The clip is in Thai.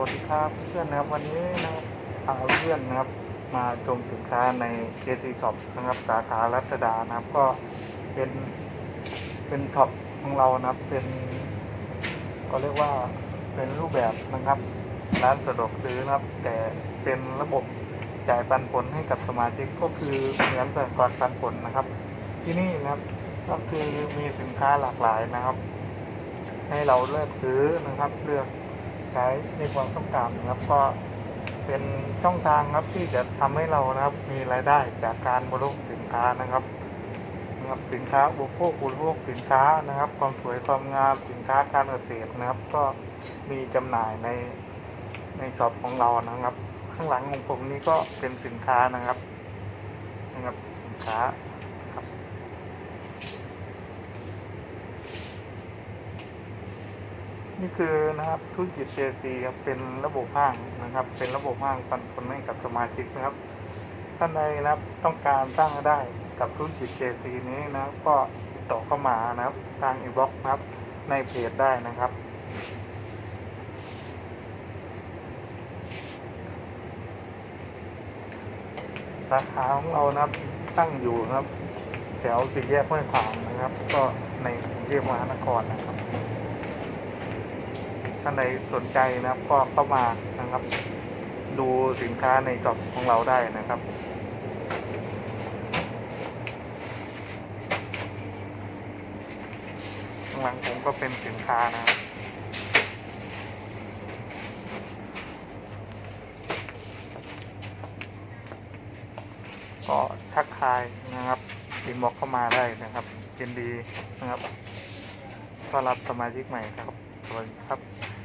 วัสดีครับเพื่อนนะครับวันนี้นะครับพาเพื่อนนะครับ มาชมสินค้าใน KC Shop นะครับสาขารัชดานะครับก็เป็นเป็นช็อปของเรานะครับเป็น ก็เรียกว่าเป็นรูปแบบนะครับร้านสะดวกซื้อนะครับ แต่เป็นระบบจ่ายปันผลให้กับสมาชิกก็คือเหมือนกับก่อนปันผลนะครับ ที่นี่นะครับก็คือมีสินค้าหลากหลายนะครับ ให้เราเลือกซื้อนะครับเลือก ใช้ในความต้องการนะครับ ก็เป็นช่องทางครับที่จะทำให้เรานะครับมีรายได้จากการบริโภคสินค้านะครับนะครับสินค้าบุโภคบริโภคสินค้านะครับ ความสวยความงามสินค้าการเกษตรนะครับ ก็มีจำหน่ายในในช็อปของเรานะครับ ข้างหลังของผมนี้ก็เป็นสินค้านะครับนะครับสินค้าครับ นี่คือนะครับธุรกิจ JC ครับเป็นระบบห้างนะครับ เป็นระบบห้างปันผลให้กับสมาชิกนะครับท่านใดนะครับต้องการสร้างได้กับธุรกิจ JC นี้นะก็ติดต่อเข้ามานะครับทางอินบ็อกซ์นะครับ ในเพจได้นะครับสาขาของเรานะครับตั้งอยู่นะครับ แถวสี่แยกห้วยขวางนะครับ ก็ในกรุงเทพมหานครนะครับ ท่านใดสนใจนะครับ ก็เข้ามานะครับ ดูสินค้าในช็อปของเราได้นะครับข้างหลังผมก็เป็นสินค้านะครับก็ทักทายนะครับอินบอกเข้ามาได้นะครับยินดีนะครับต้อนรับสมาชิกใหม่ครับสวัสดีครับ